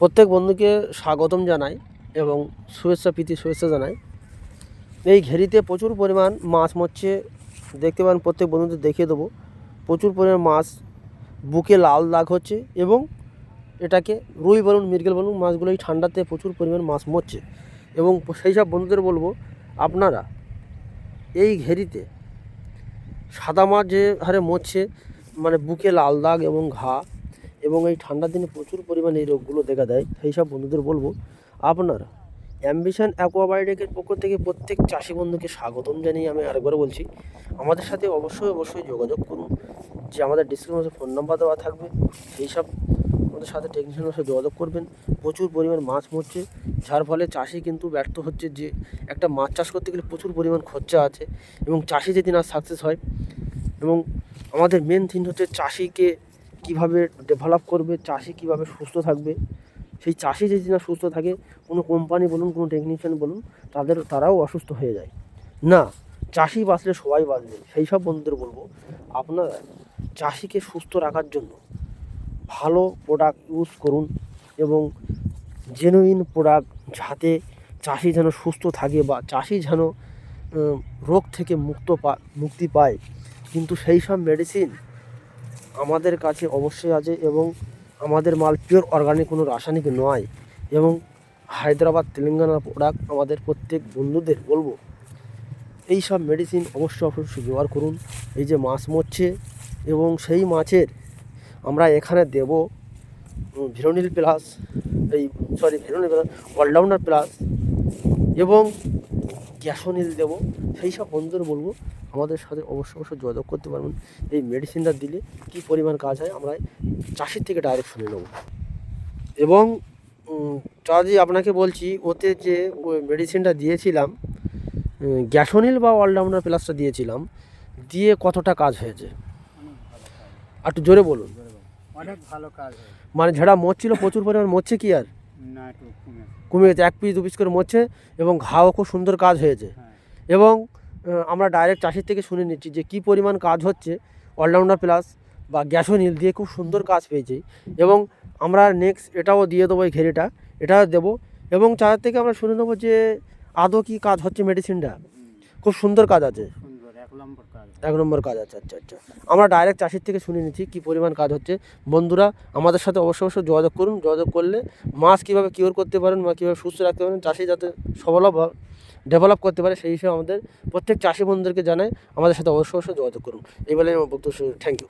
প্রত্যেক বন্ধুকে স্বাগতম জানাই এবং শুভেচ্ছা, প্রীতি, শুভেচ্ছা জানাই। এই ঘেরিতে প্রচুর পরিমাণ মাছ মরছে। দেখতে পান প্রত্যেক বন্ধুদের দেখিয়ে দেবো। প্রচুর পরিমাণ মাছ বুকে লাল দাগ হচ্ছে এবং এটাকে রুই বলুন, মৃগেল বলুন, মাছগুলো এই ঠান্ডাতে প্রচুর পরিমাণ মাছ মরছে। এবং সেই সব বন্ধুদের বলব, আপনারা এই ঘেরিতে সাদা মাছ যে হারে মরছে মানে বুকে লাল দাগ এবং ঘা এবং এই ঠান্ডার দিনে প্রচুর পরিমাণে এই রোগগুলো দেখা দেয়। সেই সব বন্ধুদের বলব, আপনার অ্যাম্বিশন অ্যাকোয়াবায়োটিকের পক্ষ থেকে প্রত্যেক চাষি বন্ধুকে স্বাগতম জানিয়ে আমি আরেকবার বলছি। আমাদের সাথে অবশ্যই অবশ্যই যোগাযোগ করুন। যে আমাদের ডিসক্রিপশনে ফোন নাম্বার দেওয়া থাকবে। সেই সব আমাদের সাথে টেকনিশিয়ানের সাথে যোগাযোগ করবেন। প্রচুর পরিমাণ মাছ মরছে, যার ফলে চাষি কিন্তু ব্যর্থ হচ্ছে যে একটা মাছ চাষ করতে গেলে প্রচুর পরিমাণ খরচা আছে এবং চাষি যদি না সাকসেস হয় এবং আমাদের মেন থিম হচ্ছে চাষিকে কীভাবে ডেভেলপ করবে, চাষি কীভাবে সুস্থ থাকবে, সেই চাষি যদি না সুস্থ থাকে, কোনো কোম্পানি বলুন, কোনো টেকনিশিয়ান বলুন, তাদের, তারাও অসুস্থ হয়ে যায়। না, চাষি বাঁচলে সবাই বাঁচবে, সেই সব বন্ধুদের বলব, আপনারা চাষিকে সুস্থ রাখার জন্য ভালো প্রোডাক্ট ইউজ করুন এবং জেনুইন প্রোডাক্ট যাতে চাষি যেন সুস্থ থাকে বা চাষি যেন রোগ থেকে মুক্ত পা, মুক্তি পায়। কিন্তু সেই সব মেডিসিন আমাদের কাছে অবশ্যই আছে এবং আমাদের মাল পিওর অর্গানিক কোনো রাসায়নিক নয় এবং হায়দ্রাবাদ, তেলেঙ্গানা প্রোডাক্ট আমাদের প্রত্যেক বন্ধুদের বলব। এই সব মেডিসিন অবশ্যই অবশ্যই ব্যবহার করুন। এই যে মাছ মরছে এবং সেই মাছের আমরা এখানে দেব ভিরোনিল প্লাস এই সরি ভিরোনিল প্লাস অলরাউন্ডার প্লাস এবং গ্যাসোনিল দেবো সেই সব বন্ধুদের বলব আমাদের সাথে অবশ্যই অবশ্যই যোগাযোগ করতে পারবেন। এই মেডিসিনটা দিলে কী পরিমাণ কাজ হয় আমরা চাষির থেকে ডাইরেক্ট শুনে নেব। এবং চাঁদি আপনাকে বলছি ওতে যে ওই মেডিসিনটা দিয়েছিলাম গ্যাসোনিল বা অলরাউন্ডার প্লাসটা দিয়েছিলাম দিয়ে কতটা কাজ হয়েছে? একটু জোরে বলুন। অনেক ভালো কাজ মানে ঝেড়া মরছিল প্রচুর পরিমাণ মরছে কি আর? না একটু কমে গেছে এক পিস দু পিস করে মরছে এবং ঘাও খুব সুন্দর কাজ হয়েছে। হ্যাঁ। এবং আমরা ডাইরেক্ট চাষির থেকে শুনে নিচ্ছি যে কী পরিমাণ কাজ হচ্ছে অলরাউন্ডার প্লাস বা গ্যাসোনিল দিয়ে খুব সুন্দর কাজ পেয়েছি। এবং আমরা নেক্সট এটাও দিয়ে দেবো এই ঘেরিটা এটাও দেবো এবং চাষের থেকে আমরা শুনে নেব যে আদৌ কী কাজ হচ্ছে মেডিসিনটা খুব সুন্দর কাজ আছে। এক নম্বর কাজ আচ্ছা আচ্ছা আচ্ছা। আমরা ডাইরেক্ট চাষির থেকে শুনে নিচ্ছি কী পরিমাণ কাজ হচ্ছে। বন্ধুরা, আমাদের সাথে অবশ্য অবশ্যই যোগাযোগ করুন। যোগাযোগ করলে মাছ কীভাবে কিওর করতে পারেন বা কীভাবে সুস্থ রাখতে পারেন, চাষি যাতে সবলভ ডেভেলপ করতে পারে, সেই হিসেবে আমাদের প্রত্যেক চাষি বন্ধুদেরকে জানাই আমাদের সাথে অবশ্য অবশ্যই যোগাযোগ করুন। এই বলে আমার বক্তব্য থ্যাংক ইউ